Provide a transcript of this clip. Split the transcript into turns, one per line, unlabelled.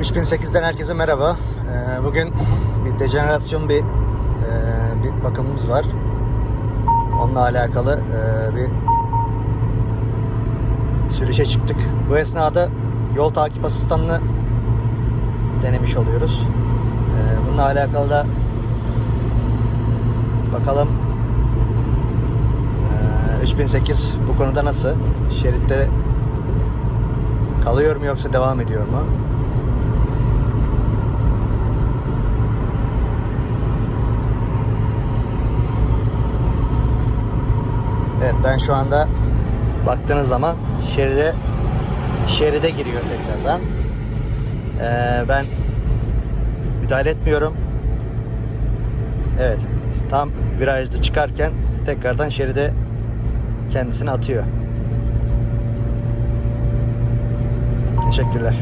3008'den herkese merhaba. Ee, Bugün bir dejenerasyon bir, e, bir bakımımız var. Onunla alakalı e, bir sürüşe çıktık. Bu esnada yol takip asistanını denemiş oluyoruz. Ee, Bununla alakalı da bakalım e, 3008 bu konuda nasıl? Şeritte kalıyor mu yoksa devam ediyor mu? Evet ben şu anda baktığınız zaman şeride şeride giriyor tekrardan. Ee, ben müdahale etmiyorum. Evet tam virajda çıkarken tekrardan şeride kendisini atıyor. Teşekkürler.